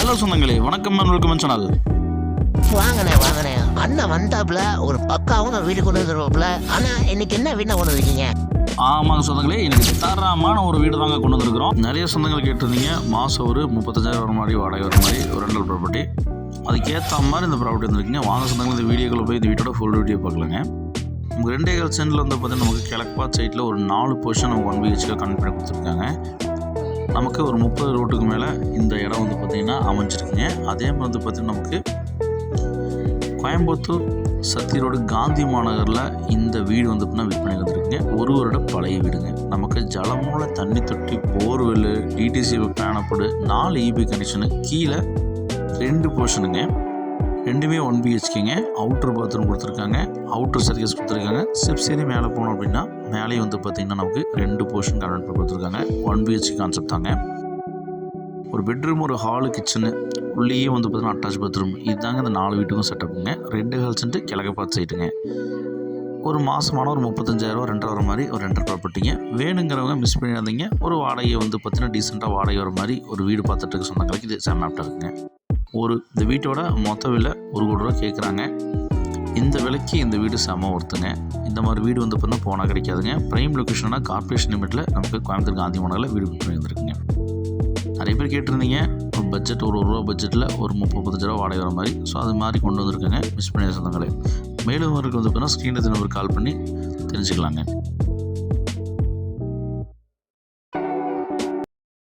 Hello சொந்தங்களே வணக்கம் welcome channel. வாங்கண்ணே வாங்கண்ணே. அண்ணன் வந்தாப்புல ஒரு பக்காவும் வீடு கொண்டு வந்துருவாப்புல. ஆனா இன்னைக்கு என்ன வீணா கொண்டு வந்திருக்கீங்க? ஆமாங்க சொந்தங்களே இன்னைக்கு தரமான ஒரு வீடு தாங்க கொண்டு வந்திருக்கிறோம். நிறைய சொந்தங்கள் கேட்டிருந்தீங்க. மாதம் ஒரு முப்பத்தஞ்சாயிரம் வர மாதிரி வாடகை வர மாதிரி ஒரு ரெண்டல் ப்ராப்பர்ட்டி அதுக்கேற்ற மாதிரி இந்த ப்ராப்பர்ட்டி வந்திருக்குங்க. வாங்க சொந்தங்கள் இந்த வீடியோக்குள்ள போய் இந்த வீட்டோட ஃபுல் வீடியோ பார்க்கலாங்க. நமக்கு ரெண்டே கால் சென்டில் வந்து பார்த்தீங்கன்னா நமக்கு கிழக்கு சைட்டில் ஒரு நாலு பொசிஷன் ஒன் பிஹெச்க்கு கனெக்ட் பண்ணி கொடுத்துருக்காங்க. நமக்கு ஒரு முப்பது ரோட்டுக்கு மேலே இந்த இடம் வந்து பார்த்திங்கன்னா அமைஞ்சிருக்குங்க. அதே மாதிரி வந்து பார்த்திங்கன்னா நமக்கு கோயம்புத்தூர் சத்தி ரோடு காந்தி மாநகரில் இந்த வீடு வந்து பார்த்தீங்கன்னா விற்பனை வந்துருக்குங்க ஒரு வருட பழைய வீடுங்க. நமக்கு ஜலமூல தண்ணி தொட்டி போர்வெல் டிடிசி பேனப்படு நாலு இபி கனெக்ஷனு கீழே ரெண்டு போர்ஷனுங்க ரெண்டுமே ஒன் பிஹெச்கேங்க அவுட்டர் பாத்ரூம் கொடுத்துருக்காங்க. அவுட்டர் சர்வீஸ் கொடுத்துருக்காங்க. ஸ்டெப்ஸ் மேலே போனோம் அப்படின்னா மேலேயும் வந்து பார்த்திங்கன்னா நமக்கு ரெண்டு போர்ஷன் கன்வெர்ட் கொடுத்துருக்காங்க. ஒன் பிஹெச்கே கான்செப்ட் தாங்க. ஒரு பெட்ரூம் ஒரு ஹாலு கிச்சனு உள்ளேயே வந்து பார்த்தீங்கன்னா அட்டாச் பாத்ரூம் இதுதாங்க இந்த நாலு வீட்டுக்கும் செட்டப்புங்க ரெண்டு ஹால் சென்ட்டு கிழக்க பார்த்து சைட்டுங்க ஒரு மாதமான ஒரு முப்பத்தஞ்சாயிரம் ரெண்டரை வர மாதிரி ஒரு ரெண்டரை ப்ராப்பர்ட்டிங்க வேணுங்கிறவங்க மிஸ் பண்ணியிருந்தீங்க ஒரு வாடகையை வந்து பார்த்தீங்கன்னா டீசெண்டாக வாடகை வர மாதிரி ஒரு வீடு பார்த்துட்டு இருக்க சொந்தங்களுக்கு இது செம்மாப்டாக இருக்குங்க ஒரு இந்த வீட்டோட மொத்த விலை ஒரு கோடி ரூபா கேட்குறாங்க இந்த விலைக்கு இந்த வீடு செம ஒருத்துங்க இந்த மாதிரி வீடு வந்து பார்த்தீங்கன்னா போனால் கிடைக்காதுங்க. ப்ரைம் லொக்கேஷனாக கார்ப்பரேஷன் லிமிட்டில் நமக்கு கோயம்புத்தூர் காந்தி மாநகரில் வீடு புக் பண்ணியிருந்துருக்குங்க. நிறைய பேர் கேட்டிருந்தீங்க. ஒரு பட்ஜெட் ஒரு ஒரு ரூபா பட்ஜெட்டில் ஒரு முப்பது முப்பத்தஞ்சு ரூபா வாடகை வர மாதிரி. ஸோ அது மாதிரி கொண்டு வந்திருக்கேங்க. மிஸ் பண்ணி சொந்தங்களே. மேலும் அவருக்கு வந்து பார்த்தீங்கன்னா ஸ்க்ரீனில் நம்பர் கால் பண்ணி தெரிஞ்சுக்கலாங்க.